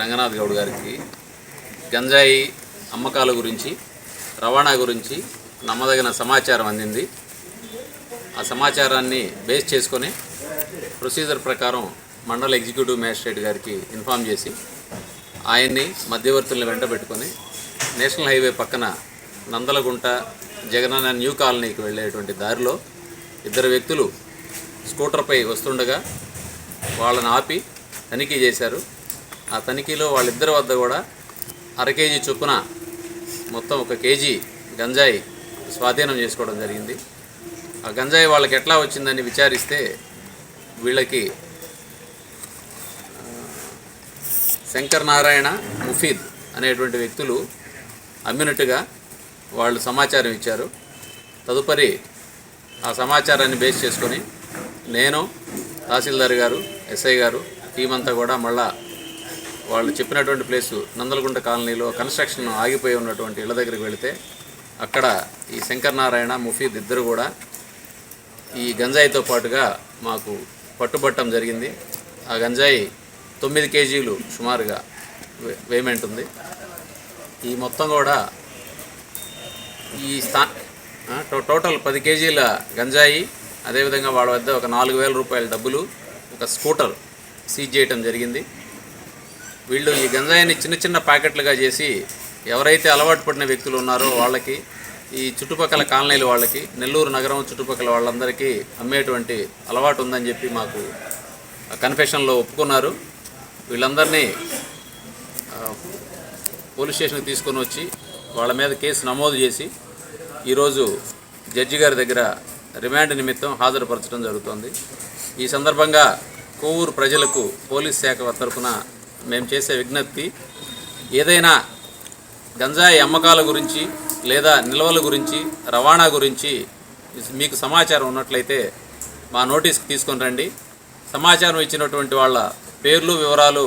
రంగనాథ్ గౌడ్ గారికి గంజాయి అమ్మకాల గురించి రవాణా గురించి నమ్మదగిన సమాచారం అందింది. ఆ సమాచారాన్ని బేస్ చేసుకొని ప్రొసీజర్ ప్రకారం మండల ఎగ్జిక్యూటివ్ మ్యాజిస్ట్రేట్ గారికి ఇన్ఫామ్ చేసి ఆయన్ని మధ్యవర్తుల్ని వెంటపెట్టుకొని నేషనల్ హైవే పక్కన నందలగుంట జగనన్న న్యూ కాలనీకి వెళ్ళేటువంటి దారిలో ఇద్దరు వ్యక్తులు స్కూటర్పై వస్తుండగా వాళ్ళని ఆపి తనిఖీ చేశారు. ఆ తనిఖీలో వాళ్ళిద్దరి వద్ద కూడా అర కేజీ చొప్పున మొత్తం ఒక కేజీ గంజాయి స్వాధీనం చేసుకోవడం జరిగింది. ఆ గంజాయి వాళ్ళకి ఎట్లా వచ్చిందని విచారిస్తే వీళ్ళకి శంకర్ నారాయణ ముఫీద్ అనేటువంటి వ్యక్తులు అమ్మినట్టుగా వాళ్ళు సమాచారం ఇచ్చారు. తదుపరి ఆ సమాచారాన్ని బేస్ చేసుకొని నేను తహసీల్దార్ గారు ఎస్ఐ గారు టీం అంతా కూడా మళ్ళా వాళ్ళు చెప్పినటువంటి ప్లేసు నందలగుంట కాలనీలో కన్స్ట్రక్షన్ ఆగిపోయి ఉన్నటువంటి ఇళ్ళ దగ్గరికి వెళితే అక్కడ ఈ శంకర్ నారాయణ ముఫీద్ ఇద్దరు కూడా ఈ గంజాయితో పాటుగా మాకు పట్టుబట్టం జరిగింది. ఆ గంజాయి తొమ్మిది కేజీలు సుమారుగా వే- వేమెంట్ ఉంది. ఈ మొత్తం కూడా ఈ స్థా టో- టోటల్ పది కేజీల గంజాయి అదేవిధంగా వాళ్ళ వద్ద ఒక నాలుగు వేల రూపాయల డబ్బులు ఒక స్కూటర్ సీజ్ చేయటం జరిగింది. వీళ్ళు ఈ గంజాయిని చిన్న చిన్న ప్యాకెట్లుగా చేసి ఎవరైతే అలవాటు పడిన వ్యక్తులు ఉన్నారో వాళ్ళకి ఈ చుట్టుపక్కల కాలనీల వాళ్ళకి నెల్లూరు నగరం చుట్టుపక్కల వాళ్ళందరికీ అమ్మేటువంటి అలవాటు ఉందని చెప్పి మాకు కన్ఫెషన్లో ఒప్పుకున్నారు. వీళ్ళందరినీ పోలీస్ స్టేషన్కి తీసుకొని వచ్చి వాళ్ళ మీద కేసు నమోదు చేసి ఈరోజు జడ్జి గారి దగ్గర రిమాండ్ నిమిత్తం హాజరుపరచడం జరుగుతోంది. ఈ సందర్భంగా కోవూరు ప్రజలకు పోలీస్ శాఖ తరఫున మేము చేసే విజ్ఞప్తి ఏదైనా గంజాయి అమ్మకాల గురించి లేదా నిల్వల గురించి రవాణా గురించి మీకు సమాచారం ఉన్నట్లయితే మా నోటీస్కి తీసుకొని రండి. సమాచారం ఇచ్చినటువంటి వాళ్ళ పేర్లు వివరాలు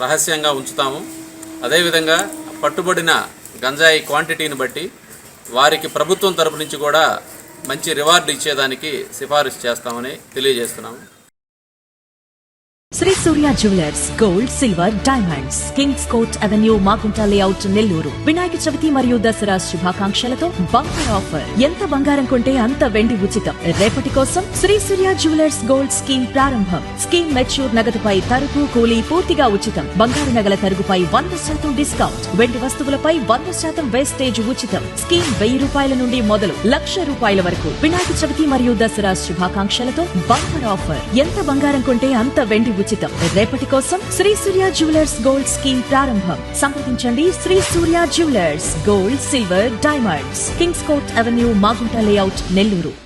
రహస్యంగా ఉంచుతాము. అదేవిధంగా పట్టుబడిన గంజాయి క్వాంటిటీని బట్టి వారికి ప్రభుత్వం తరపు నుంచి కూడా మంచి రివార్డు ఇచ్చేదానికి సిఫారసు చేస్తామని తెలియజేస్తున్నాము. Shri Surya jewellers gold silver diamonds kings court avenue Magunta layout Nellore. Vinayaka Chavithi మరియు దసరా శుభాకాంక్షలతో బంపర్ ఆఫర్. ఎంత బంగారం కొంటే అంత వెండి ఉచితం. రేపటి కోసం Shri Surya jewellers gold scheme ప్రారంభం. స్కీమ్ మెచ్యూర్ నగదుపై తరుగు కూలీ పూర్తిగా ఉచితం. బంగారు నగల తరుగుపై వంద శాతం డిస్కౌంట్. వెండి వస్తువులపై వంద శాతం వేస్టేజ్ ఉచితం. స్కీమ్ వెయ్యి రూపాయల నుండి మొదలు లక్ష రూపాయల వరకు. వినాయక చవితి మరియు దసరా శుభాకాంక్షలతో బంపర్ ఆఫర్. ఎంత బంగారం కొంటే అంత వెండి ఉచితం రేపటి కోసం Shri Surya jewellers gold scheme ప్రారంభం. సంప్రదించండి Shri Surya jewellers gold silver diamonds. Kings court avenue Magunta layout Nellore.